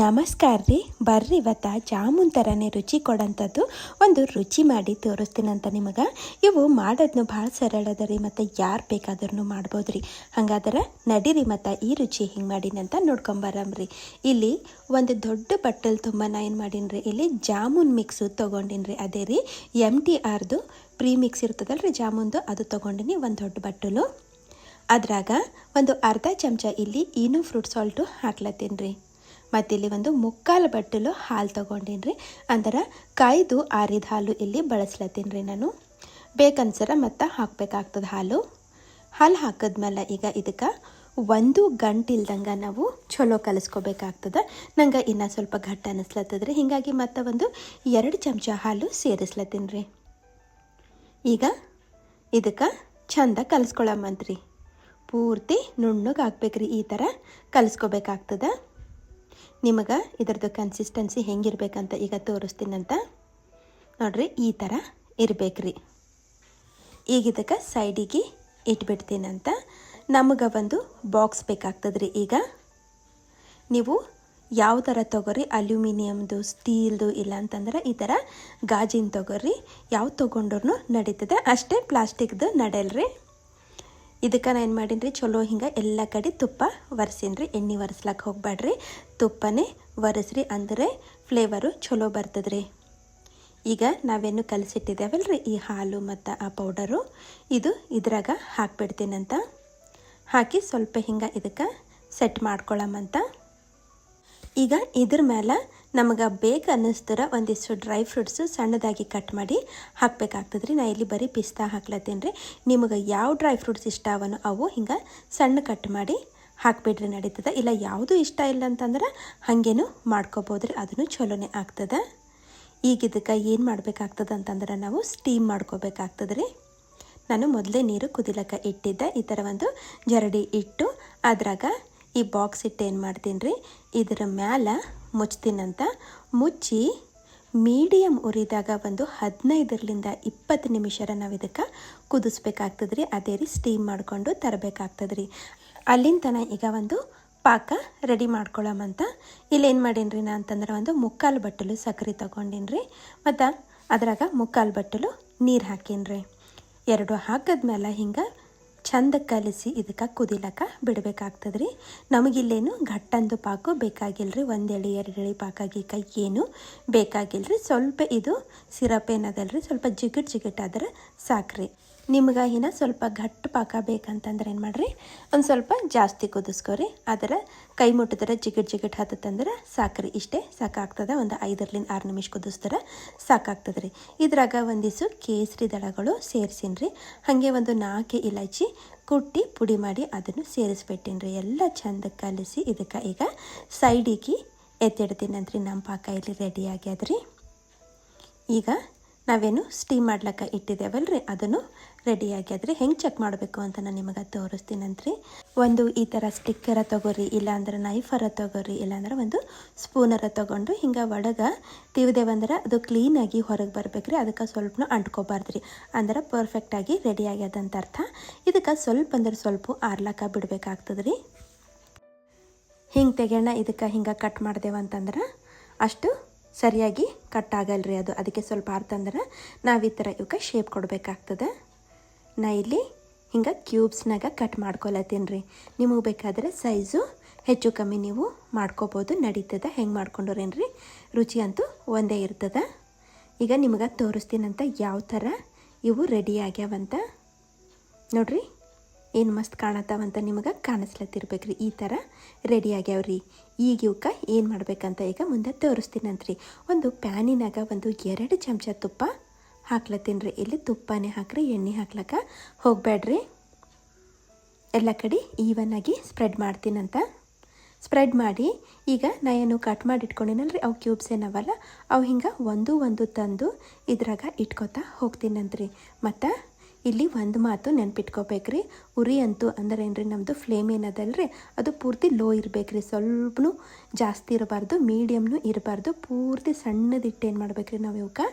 ನಮಸ್ಕಾರ ರೀ. ಬರ್ರಿ ಇವತ್ತ ಜಾಮೂನ್ ಥರನೇ ರುಚಿ ಕೊಡೋಂಥದ್ದು ಒಂದು ರುಚಿ ಮಾಡಿ ತೋರಿಸ್ತೀನಂತ ನಿಮಗೆ. ಇವು ಮಾಡೋದನ್ನು ಭಾಳ ಸರಳ ಅದ ರೀ ಮತ್ತು ಯಾರು ಬೇಕಾದ್ರೂ ಮಾಡ್ಬೋದು ರೀ. ಹಾಗಾದ್ರೆ ನಡೀರಿ ಮತ್ತು ಈ ರುಚಿ ಹಿಂಗೆ ಮಾಡೀನಂತ ನೋಡ್ಕೊಂಬರಮ್ರಿ ಇಲ್ಲಿ ಒಂದು ದೊಡ್ಡ ಬಟ್ಟಲು ತುಂಬ ನಾ ಏನು ಮಾಡೀನಿ ರೀ, ಇಲ್ಲಿ ಜಾಮೂನ್ ಮಿಕ್ಸು ತೊಗೊಂಡಿನಿ ರೀ. ಅದೇ ರೀ ಎಂ ಟಿ ಆರ್ದು ಪ್ರೀ ಮಿಕ್ಸ್ ಇರ್ತದಲ್ಲ ರೀ ಜಾಮೂನ್ದು, ಅದು ತೊಗೊಂಡಿನಿ ಒಂದು ದೊಡ್ಡ ಬಟ್ಟಲು. ಅದ್ರಾಗ ಒಂದು ಅರ್ಧ ಚಮಚ ಇಲ್ಲಿ ಏನೂ ಫ್ರೂಟ್ ಸಾಲ್ಟು ಹಾಕ್ಲತ್ತೀನಿ ರೀ. ಮತ್ತು ಇಲ್ಲಿ ಒಂದು ಮುಕ್ಕಾಲು ಬಟ್ಟಲು ಹಾಲು ತೊಗೊಂಡೀನಿ ರೀ ಅಂದ್ರೆ ಕಾಯ್ದು ಆರಿದ ಹಾಲು ಇಲ್ಲಿ ಬಳಸ್ಲತ್ತೀನಿ ರೀ ನಾನು? ಬೇಕನ್ಸರ ಮತ್ತು ಹಾಕ್ಬೇಕಾಗ್ತದೆ ಹಾಲು? ಹಾಲು ಹಾಕಿದ್ಮೇಲೆ ಈಗ ಇದಕ್ಕೆ ಒಂದು ಗಂಟೆ ಇಲ್ದಂಗೆ ನಾವು ಚಲೋ ಕಲಿಸ್ಕೋಬೇಕಾಗ್ತದೆ. ನಂಗೆ ಇನ್ನೂ ಸ್ವಲ್ಪ ಘಟ್ಟ ಅನ್ನಿಸ್ಲತ್ತದ್ರಿ ಹೀಗಾಗಿ ಮತ್ತೆ ಒಂದು ಎರಡು ಚಮಚ ಹಾಲು ಸೇರಿಸ್ಲತ್ತೀನಿ ರೀ ಈಗ ಇದಕ್ಕೆ ಚಂದ ಕಲಿಸ್ಕೊಳಮ್ಮಂತ್ರಿ ಪೂರ್ತಿ ನುಣ್ಣಗೆ ಹಾಕ್ಬೇಕ್ರಿ ಈ ಥರ ಕಲಿಸ್ಕೋಬೇಕಾಗ್ತದೆ. ನಿಮಗೆ ಇದರದ್ದು ಕನ್ಸಿಸ್ಟೆನ್ಸಿ ಹೆಂಗಿರ್ಬೇಕಂತ ಈಗ ತೋರಿಸ್ತೀನಂತ. ನೋಡ್ರಿ, ಈ ಥರ ಇರಬೇಕ್ರಿ. ಈಗ ಇದಕ್ಕೆ ಸೈಡಿಗೆ ಇಟ್ಬಿಡ್ತೀನಂತ. ನಮಗೆ ಒಂದು ಬಾಕ್ಸ್ ಬೇಕಾಗ್ತದ್ರಿ ಈಗ. ನೀವು ಯಾವ ಥರ ತೊಗೊರಿ? ಅಲ್ಯೂಮಿನಿಯಮ್ದು, ಸ್ಟೀಲ್ದು, ಇಲ್ಲ ಅಂತಂದ್ರೆ ಈ ಥರ ಗಾಜಿನ ತೊಗೊರಿ. ಯಾವ ತೊಗೊಂಡ್ರು ನಡೀತದೆ. ಅಷ್ಟೇ ಪ್ಲಾಸ್ಟಿಕ್ದು ನಡೆಯಲ್ರಿ. ಇದಕ್ಕೆ ನಾನು ಏನು ಮಾಡೀನಿ ರೀ ಚಲೋ ಹಿಂಗೆ ಎಲ್ಲ ಕಡೆ ತುಪ್ಪ ಒರೆಸೀನಿ ರೀ ಎಣ್ಣೆ ಒರೆಸ್ಲಕ್ಕೆ ಹೋಗ್ಬೇಡ್ರಿ ತುಪ್ಪನೇ ಒರೆಸ್ರಿ ಅಂದರೆ ಫ್ಲೇವರು ಚಲೋ ಬರ್ತದ್ರಿ. ಈಗ ನಾವೇನು ಕಲಸಿಟ್ಟಿದ್ದೇವಲ್ಲ ರೀ ಈ ಹಾಲು ಮತ್ತು ಆ ಪೌಡರು ಇದು ಇದ್ರಾಗ ಹಾಕ್ಬಿಡ್ತೀನಂತ. ಹಾಕಿ ಸ್ವಲ್ಪ ಹಿಂಗೆ ಇದಕ್ಕೆ ಸೆಟ್ ಮಾಡ್ಕೊಳ್ಳಮಂತ ಈಗ ಇದ್ರ ಮೇಲೆ ನಮಗೆ ಬೇಕು ಅನ್ನಿಸ್ತರ, ಒಂದಿಷ್ಟು ಡ್ರೈ ಫ್ರೂಟ್ಸು ಸಣ್ಣದಾಗಿ ಕಟ್ ಮಾಡಿ ಹಾಕ್ಬೇಕಾಗ್ತದೆ ರೀ ನಾ ಇಲ್ಲಿ ಬರೀ ಪಿಸ್ತಾ ಹಾಕ್ಲತ್ತೀನಿ ರೀ ನಿಮಗೆ ಯಾವ ಡ್ರೈ ಫ್ರೂಟ್ಸ್ ಇಷ್ಟ ಅವನು ಅವು ಹಿಂಗೆ ಸಣ್ಣ ಕಟ್ ಮಾಡಿ ಹಾಕ್ಬಿಡ್ರಿ ನಡೀತದೆ. ಇಲ್ಲ ಯಾವುದು ಇಷ್ಟ ಇಲ್ಲ ಅಂತಂದ್ರೆ ಹಾಗೇನು ಮಾಡ್ಕೋಬೋದ್ರಿ. ಅದನ್ನು ಚಲೋನೇ ಆಗ್ತದೆ. ಈಗ ಇದಕ್ಕೆ ಏನು ಮಾಡಬೇಕಾಗ್ತದೆ ಅಂತಂದ್ರೆ ನಾವು ಸ್ಟೀಮ್ ಮಾಡ್ಕೋಬೇಕಾಗ್ತದೆ ರೀ ನಾನು ಮೊದಲೇ ನೀರು ಕುದಿಲಕ್ಕ ಇಟ್ಟಿದ್ದೆ. ಈ ಥರ ಒಂದು ಜರಡಿ ಇಟ್ಟು ಅದ್ರಾಗ ಈ ಬಾಕ್ಸ್ ಇಟ್ಟು ಏನು ಮಾಡ್ತೀನಿ ರೀ, ಇದರ ಮ್ಯಾಲ ಮುಚ್ತೀನಂತ ಮುಚ್ಚಿ ಮೀಡಿಯಮ್ ಉರಿದಾಗ ಒಂದು ಹದಿನೈದರಿಂದ ಇಪ್ಪತ್ತು ನಿಮಿಷರ ನಾವು ಇದಕ್ಕೆ ಕುದಿಸ್ಬೇಕಾಗ್ತದೆ ರೀ, ಅದೇ ರೀ ಸ್ಟೀಮ್ ಮಾಡಿಕೊಂಡು ತರಬೇಕಾಗ್ತದೆ ರೀ. ಅಲ್ಲಿಂದ ಈಗ ಒಂದು ಪಾಕ ರೆಡಿ ಮಾಡ್ಕೊಳ್ಳಮಂತ ಇಲ್ಲೇನು ಮಾಡೀನಿ ರೀ ನಾ ಅಂತಂದ್ರೆ ಒಂದು ಮುಕ್ಕಾಲು ಬಟ್ಟಲು ಸಕ್ಕರೆ ತೊಗೊಂಡೀನಿ ರೀ, ಮತ್ತು ಅದ್ರಾಗ ಮುಕ್ಕಾಲು ಬಟ್ಟಲು ನೀರು ಹಾಕೀನಿ ರೀ. ಎರಡು ಹಾಕಿದ್ಮೇಲೆ ಹಿಂಗೆ ಚಂದ ಕಲಸಿ ಇದಕ್ಕೆ ಕುದಿಲಕ್ಕ ಬಿಡಬೇಕಾಗ್ತದೆ ರೀ ನಮಗಿಲ್ಲೇನು ಘಟ್ಟಂದು ಪಾಕು ಬೇಕಾಗಿಲ್ಲ ರೀ ಒಂದು ಎಳೆ ಎರಡು ಎಳೆ ಪಾಕ ಗೀಕ ಏನು ಬೇಕಾಗಿಲ್ಲ ಸ್ವಲ್ಪ ಇದು ಸಿರಪ್ ಏನದಲ್ಲ ರೀ ಸ್ವಲ್ಪ ಜಿಗಿಟ್ ಜಿಗಿಟ್ ಆದ್ರೆ ಸಾಕ್ರಿ. ನಿಮ್ಗೆ ಇನ್ನು ಸ್ವಲ್ಪ ಘಟ್ಟ ಪಾಕ ಬೇಕಂತಂದ್ರೆ ಏನು ಮಾಡಿರಿ? ಒಂದು ಸ್ವಲ್ಪ ಜಾಸ್ತಿ ಕುದಿಸ್ಕೊರಿ. ಅದರ ಕೈ ಮುಟ್ಟಿದ್ರೆ ಜಿಗಟ್ ಜಿಗಟ್ ಹತ್ತಂದ್ರೆ ಸಾಕ್ರಿ. ಇಷ್ಟೇ ಸಾಕಾಗ್ತದೆ. ಒಂದು ಐದರಿಂದ ಆರು ನಿಮಿಷ ಕುದಿಸ್ತಾರೆ ಸಾಕಾಗ್ತದೆ ರೀ ಇದ್ರಾಗ ಒಂದಿಷ್ಟು ಕೇಸರಿ ದಳಗಳು ಸೇರಿಸಿನ್ರಿ. ರೀ ಹಾಗೆ ಒಂದು ನಾಲ್ಕು ಇಲಾಚಿ ಕುಟ್ಟಿ ಪುಡಿ ಮಾಡಿ ಅದನ್ನು ಸೇರಿಸ್ಬಿಟ್ಟಿನಿ ರೀ ಎಲ್ಲ ಚಂದ ಕಲಿಸಿ ಇದಕ್ಕೆ ಈಗ ಸೈಡಿಗೆ ಎತ್ತಿಡ್ತೀನಂತ್ರಿ. ನಮ್ಮ ಪಾಕ ಇಲ್ಲಿ ರೆಡಿ ಈಗ ನಾವೇನು ಸ್ಟೀಮ್ ಮಾಡ್ಲಿಕ್ಕೆ ಇಟ್ಟಿದ್ದೇವಲ್ಲ ರೀ ಅದನ್ನು ರೆಡಿ ಆಗ್ಯದ್ರಿ ಹೆಂಗೆ ಚೆಕ್ ಮಾಡಬೇಕು ಅಂತ ನಾನು ನಿಮಗೆ ತೋರಿಸ್ತೀನಂತ್ರಿ. ಒಂದು ಈ ಥರ ಸ್ಟಿಕ್ಕರ ತೊಗೋರಿ, ಇಲ್ಲಾಂದ್ರೆ ನೈಫರ ತೊಗೋರಿ, ಇಲ್ಲಾಂದ್ರೆ ಒಂದು ಸ್ಪೂನರ ತೊಗೊಂಡು ಹಿಂಗೆ ಒಳಗೆ ತಿವ್ದೇವಂದ್ರೆ ಅದು ಕ್ಲೀನಾಗಿ ಹೊರಗೆ ಬರ್ಬೇಕ್ರಿ. ಅದಕ್ಕೆ ಸ್ವಲ್ಪನೂ ಅಂಟ್ಕೊಬಾರ್ದ್ರಿ. ಅಂದ್ರೆ ಪರ್ಫೆಕ್ಟಾಗಿ ರೆಡಿ ಆಗ್ಯದಂತ ಅರ್ಥ. ಇದಕ್ಕೆ ಸ್ವಲ್ಪ ಅಂದ್ರೆ ಸ್ವಲ್ಪ ಆರ್ಲಕ್ಕ ಬಿಡಬೇಕಾಗ್ತದ್ರಿ. ಹಿಂಗೆ ತೆಗೆಯೋಣ, ಇದಕ್ಕೆ ಹಿಂಗೆ ಕಟ್ ಮಾಡ್ದೇವಂತಂದ್ರೆ ಅಷ್ಟು ಸರಿಯಾಗಿ ಕಟ್ ಆಗಲ್ರಿ ಅದು. ಅದಕ್ಕೆ ಸ್ವಲ್ಪ ಆರ್ತಂದ್ರೆ ನಾವು ಈ ಥರ ಇವಕ್ಕೆ ಶೇಪ್ ಕೊಡಬೇಕಾಗ್ತದೆ. ನಾ ಇಲ್ಲಿ ಹಿಂಗೆ ಕ್ಯೂಬ್ಸ್ನಾಗ ಕಟ್ ಮಾಡ್ಕೊಳತ್ತೀನಿ ರೀ ನಿಮಗೆ ಬೇಕಾದರೆ ಸೈಜು ಹೆಚ್ಚು ಕಮ್ಮಿ ನೀವು ಮಾಡ್ಕೋಬೋದು. ನಡೀತದೆ, ಹೆಂಗೆ ಮಾಡ್ಕೊಂಡ್ರೇನ್ರಿ? ರುಚಿ ಅಂತೂ ಒಂದೇ ಇರ್ತದೆ. ಈಗ ನಿಮಗೆ ತೋರಿಸ್ತೀನಂತ ಯಾವ ಥರ ಇವು ರೆಡಿ ಆಗ್ಯಾವಂತ. ನೋಡ್ರಿ. ಏನು ಮಸ್ತ್ ಕಾಣತ್ತಾವಂತ ನಿಮಗೆ ಕಾಣಿಸ್ಲತ್ತಿರ್ಬೇಕ್ರಿ. ಈ ಥರ ರೆಡಿ ಆಗ್ಯಾವ್ರಿ. ಈಗ ಇವಕ್ಕೆ ಏನು ಮಾಡ್ಬೇಕಂತ ಈಗ ಮುಂದೆ ತೋರಿಸ್ತೀನಂತ್ರಿ. ಒಂದು ಪ್ಯಾನಿನಾಗ ಒಂದು ಎರಡು ಚಮಚ ತುಪ್ಪ ಹಾಕ್ಲತ್ತೀನಿ ರೀ ಇಲ್ಲಿ ತುಪ್ಪನೇ ಹಾಕ್ರಿ, ಎಣ್ಣೆ ಹಾಕ್ಲಕ್ಕ ಹೋಗಬೇಡ್ರಿ ಎಲ್ಲ ಕಡೆ ಈವನ್ನಾಗಿ ಸ್ಪ್ರೆಡ್ ಮಾಡ್ತೀನಂತ. ಸ್ಪ್ರೆಡ್ ಮಾಡಿ ಈಗ ನಾ ಏನು ಕಟ್ ಮಾಡಿ ಇಟ್ಕೊಂಡಿನಲ್ರಿ ಅವು ಕ್ಯೂಬ್ಸ್ ಏನವಲ್ಲ, ಅವು ಹಿಂಗೆ ಒಂದು ಒಂದು ತಂದು ಇದ್ರಾಗ ಇಟ್ಕೊತಾ ಹೋಗ್ತೀನಂತ್ರಿ. ಮತ್ತು ಇಲ್ಲಿ ಒಂದು ಮಾತು ನೆನ್ಪಿಟ್ಕೋಬೇಕ್ರಿ. ಉರಿ ಅಂತೂ ಅಂದ್ರೆ ಏನ್ರಿ ನಮ್ಮದು ಫ್ಲೇಮ್ ಏನದಲ್ರಿ? ಅದು ಪೂರ್ತಿ ಲೋ ಇರಬೇಕ್ರಿ. ಸ್ವಲ್ಪನೂ ಜಾಸ್ತಿ ಇರಬಾರ್ದು ಮೀಡಿಯಮ್ನು ಇರಬಾರ್ದು. ಪೂರ್ತಿ ಸಣ್ಣದಿಟ್ಟು ಏನು ಮಾಡ್ಬೇಕ್ರಿ ನಾವು ಇವಕ್ಕೆ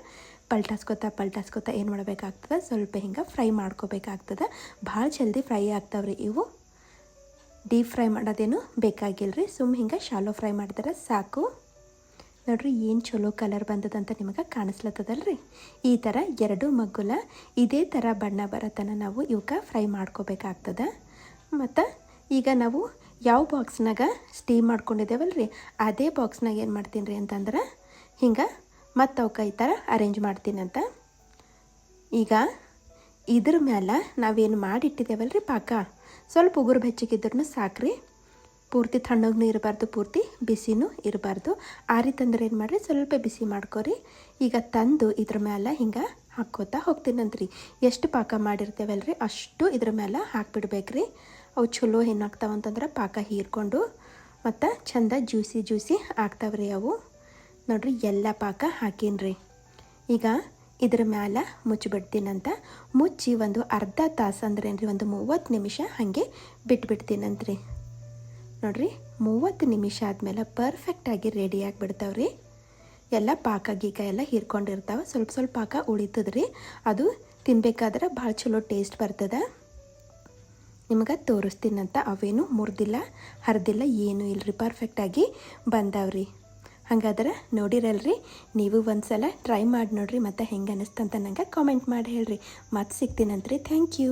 ಪಲ್ಟಾಸ್ಕೊತಾ ಪಲ್ಟಾಸ್ಕೊತಾ ಏನು ಮಾಡಬೇಕಾಗ್ತದೆ? ಸ್ವಲ್ಪ ಹಿಂಗೆ ಫ್ರೈ ಮಾಡ್ಕೋಬೇಕಾಗ್ತದೆ. ಭಾಳ ಜಲ್ದಿ ಫ್ರೈ ಆಗ್ತಾವ್ರಿ ಇವು. ಡೀಪ್ ಫ್ರೈ ಮಾಡೋದೇನು ಬೇಕಾಗಿಲ್ಲ ರೀ ಸುಮ್ಮ ಹಿಂಗೆ ಶಾಲೋ ಫ್ರೈ ಮಾಡಿದ್ರೆ ಸಾಕು. ನೋಡ್ರಿ ಏನು ಚಲೋ ಕಲರ್ ಬಂದದಂತ ನಿಮಗೆ ಕಾಣಿಸ್ಲತ್ತದಲ್ರಿ? ಈ ಥರ ಎರಡು ಮಗ್ಗುಲ, ಇದೇ ಥರ ಬಣ್ಣ ಬರತನ ನಾವು ಇವಕ್ಕೆ ಫ್ರೈ ಮಾಡ್ಕೋಬೇಕಾಗ್ತದ. ಮತ್ತು ಈಗ ನಾವು ಯಾವ ಬಾಕ್ಸ್ನಾಗ ಸ್ಟೀಮ್ ಮಾಡ್ಕೊಂಡಿದ್ದೇವಲ್ರಿ ಅದೇ ಬಾಕ್ಸ್ನಾಗ ಏನು ಮಾಡ್ತೀನಿ ರೀ ಅಂತಂದ್ರೆ, ಹಿಂಗೆ ಮತ್ತು ಅವಕ್ಕೆ ಈ ಥರ ಅರೇಂಜ್ ಮಾಡ್ತೀನಿ ಅಂತ ಈಗ ಇದ್ರ ಮ್ಯಾಲ ನಾವೇನು ಮಾಡಿಟ್ಟಿದ್ದೇವಲ್ರಿ ಪಾಕ? ಸ್ವಲ್ಪ ಉಗುರು ಬೆಚ್ಚಗಿದ್ರೂ ಸಾಕ್ರಿ. ಪೂರ್ತಿ ತಣ್ಣಗೂ ಇರಬಾರ್ದು, ಪೂರ್ತಿ ಬಿಸಿನೂ ಇರಬಾರ್ದು. ಆ ರೀತಿ ಅಂದ್ರೆ ಏನು ಮಾಡಿರಿ? ಸ್ವಲ್ಪ ಬಿಸಿ ಮಾಡ್ಕೊರಿ. ಈಗ ತಂದು ಇದ್ರ ಮೇಲೆ ಹಿಂಗೆ ಹಾಕ್ಕೋತಾ ಹೋಗ್ತೀನಂತ್ರಿ ಎಷ್ಟು ಪಾಕ ಮಾಡಿರ್ತೇವಲ್ರಿ? ಅಷ್ಟು ಇದ್ರ ಮೇಲೆ ಹಾಕ್ಬಿಡ್ಬೇಕ್ರಿ. ಅವು ಚಲೋ ಏನಾಗ್ತಾವಂತಂದ್ರೆ ಪಾಕ ಹೀರ್ಕೊಂಡು ಮತ್ತು ಚಂದ ಜ್ಯೂಸಿ ಜ್ಯೂಸಿ ಆಗ್ತಾವ್ರಿ ಅವು. ನೋಡ್ರಿ, ಎಲ್ಲ ಪಾಕ ಹಾಕೀನ್ರಿ. ಈಗ ಇದ್ರ ಮೇಲೆ ಮುಚ್ಚಿಬಿಡ್ತೀನಂತ ಮುಚ್ಚಿ ಒಂದು ಅರ್ಧ ತಾಸು ಅಂದ್ರೆ ರೀ ಒಂದು ಮೂವತ್ತು ನಿಮಿಷ ಹಾಗೆ ಬಿಟ್ಬಿಡ್ತೀನಂತ್ರಿ. ನೋಡ್ರಿ, ಮೂವತ್ತು ನಿಮಿಷ ಆದಮೇಲೆ ಪರ್ಫೆಕ್ಟಾಗಿ ರೆಡಿ ಆಗಿಬಿಡ್ತಾವ್ರಿ. ಎಲ್ಲ ಪಾಕ ಗೀಕ ಎಲ್ಲ ಹೀರ್ಕೊಂಡಿರ್ತಾವೆ, ಸ್ವಲ್ಪ ಸ್ವಲ್ಪ ಪಾಕ ಉಳಿತದ್ರಿ. ಅದು ತಿನ್ಬೇಕಾದ್ರೆ ಭಾಳ ಚಲೋ ಟೇಸ್ಟ್ ಬರ್ತದೆ. ನಿಮಗೆ ತೋರಿಸ್ತೀನಂತ ಅವೇನು ಮುರಿದಿಲ್ಲ, ಹರಿದಿಲ್ಲ, ಏನೂ ಇಲ್ಲರಿ ಪರ್ಫೆಕ್ಟಾಗಿ ಬಂದಾವ್ರಿ. ಹಾಗಾದ್ರೆ ನೋಡಿರಲ್ರಿ, ನೀವು ಒಂದ್ಸಲ ಟ್ರೈ ಮಾಡಿ ನೋಡಿರಿ, ಮತ್ತು ಹೆಂಗೆ ಅನ್ನಿಸ್ತಂತ ನಂಗೆ ಕಾಮೆಂಟ್ ಮಾಡಿ ಹೇಳ್ರಿ. ಮತ್ತೆ ಸಿಗ್ತೀನಂತ್ರಿ ಥ್ಯಾಂಕ್ ಯು